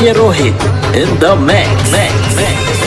DJ Rohit in the mix. mix, mix.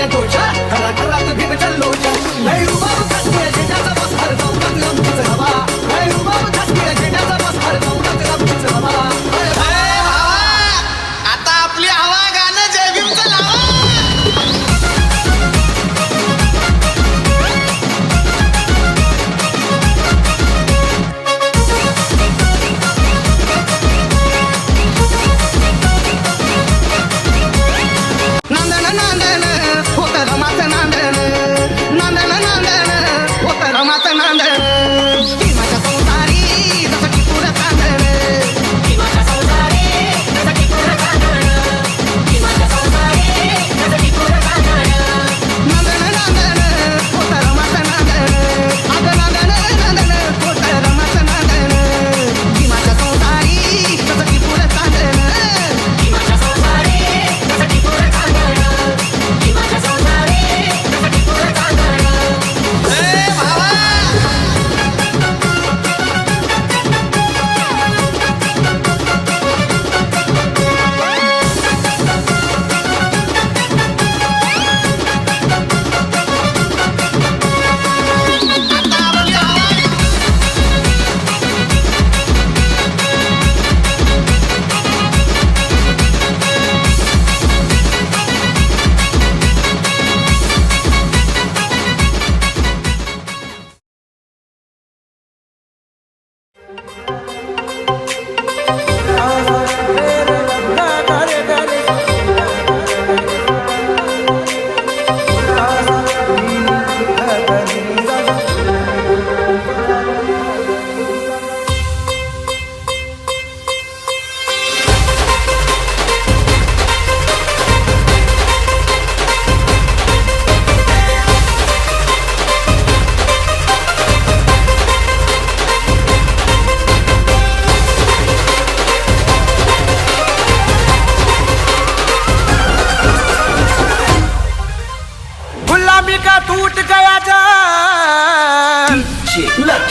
그냥 돌자.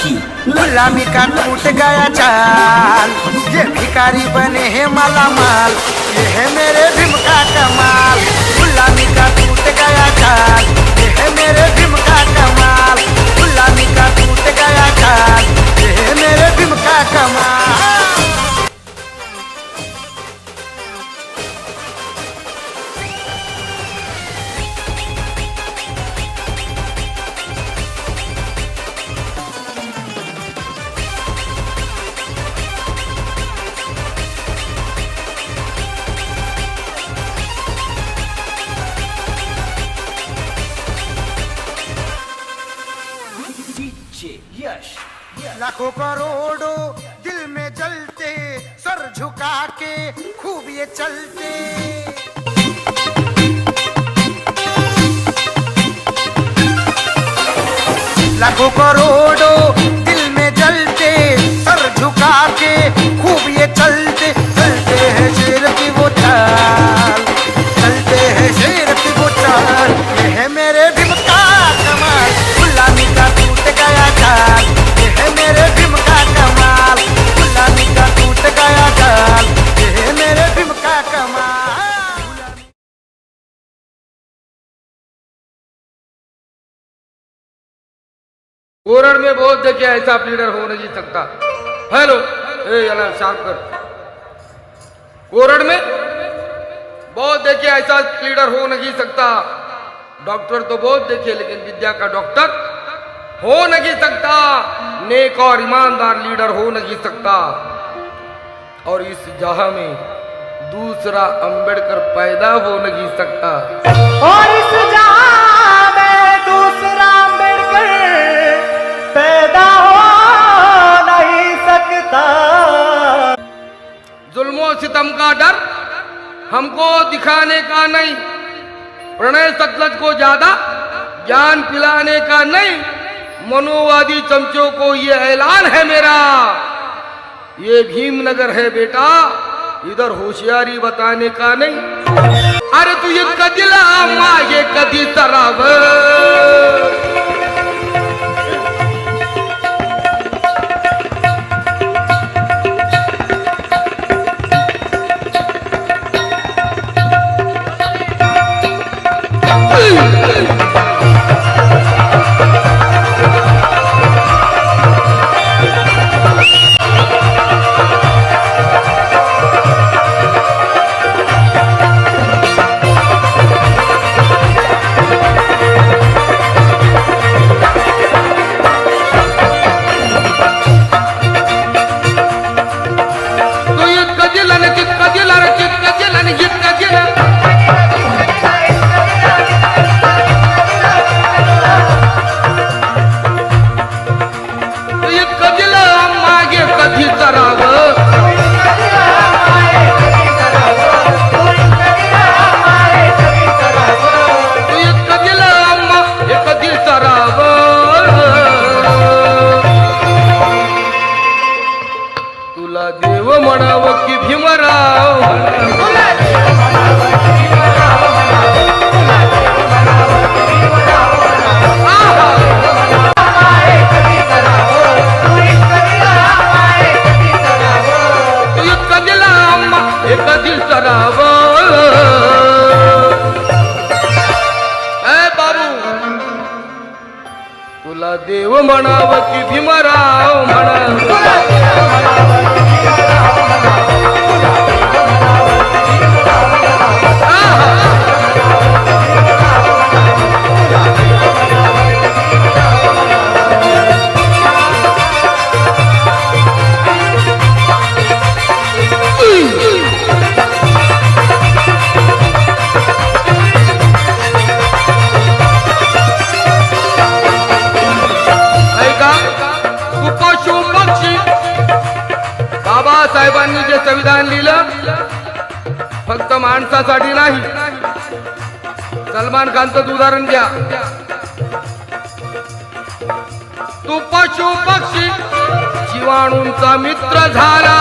Lucky. गुलामी का टूट गया चाल। ये भिकारी बने हैं माला माल ये है मेरे भीम का कमाल। गुलामी का टूट गया चाल। ये है मेरे भीम का कमाल। गुलामी का टूट गया चाल। ये है मेरे भीम का कमाल। लाखों करोड़ों दिल में जलते सर झुका के खूब ये चलते। लाखों करोड़ों कोरड़ में बहुत देखे ऐसा लीडर हो नहीं सकता। हेलो, ए शार्प कर। कोरड़ में बहुत देखे ऐसा लीडर हो नहीं सकता। डॉक्टर तो बहुत देखे लेकिन विद्या का डॉक्टर हो नहीं सकता। नेक और ईमानदार लीडर हो नहीं सकता। और इस जहाँ में दूसरा अंबेडकर पैदा हो नहीं सकता। और इस जहाँ सितम का डर हमको दिखाने का नहीं, प्रणय सतलज को ज़्यादा ज्ञान पिलाने का नहीं, मनोवादी चमचों को ये ऐलान है मेरा। ये भीमनगर है बेटा, इधर होशियारी बताने का नहीं। अरे तू ये कदिला मागे कधी तराव तू सलमान खानचं उदाहरण घ्या. तू पशु पक्षी जीवाणूंचा मित्र झाला.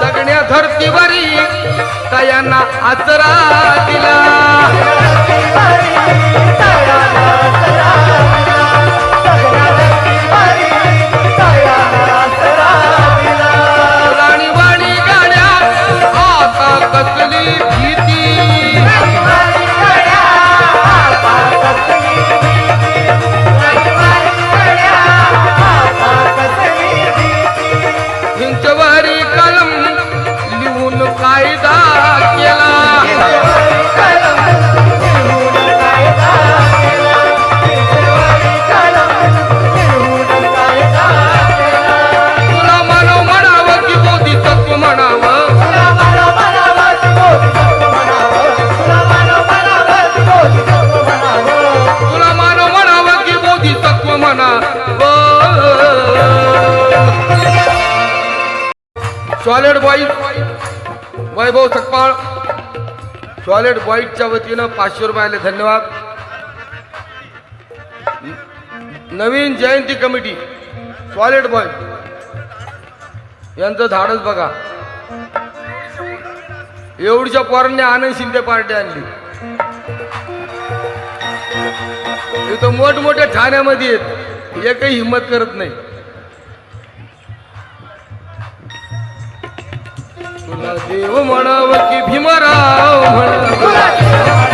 सगळ्या धर्तीवरी तयांना आचरा दिला. Toilet boys Vaibhav Sakpal. Solid बॉईजच्या वतीनं पाचशे रुपयाले धन्यवाद. नवीन जयंती कमिटी टॉयलेट बॉय यांचं झाडच बघा. एवढीच्या पोरांनी आनंद शिंदे पार्टी आणली. इथं मोठमोठ्या ठाण्यामध्ये आहेत. एकही हिंमत करत नाही. तुला देव म्हणावं की भीमराव म्हणावं.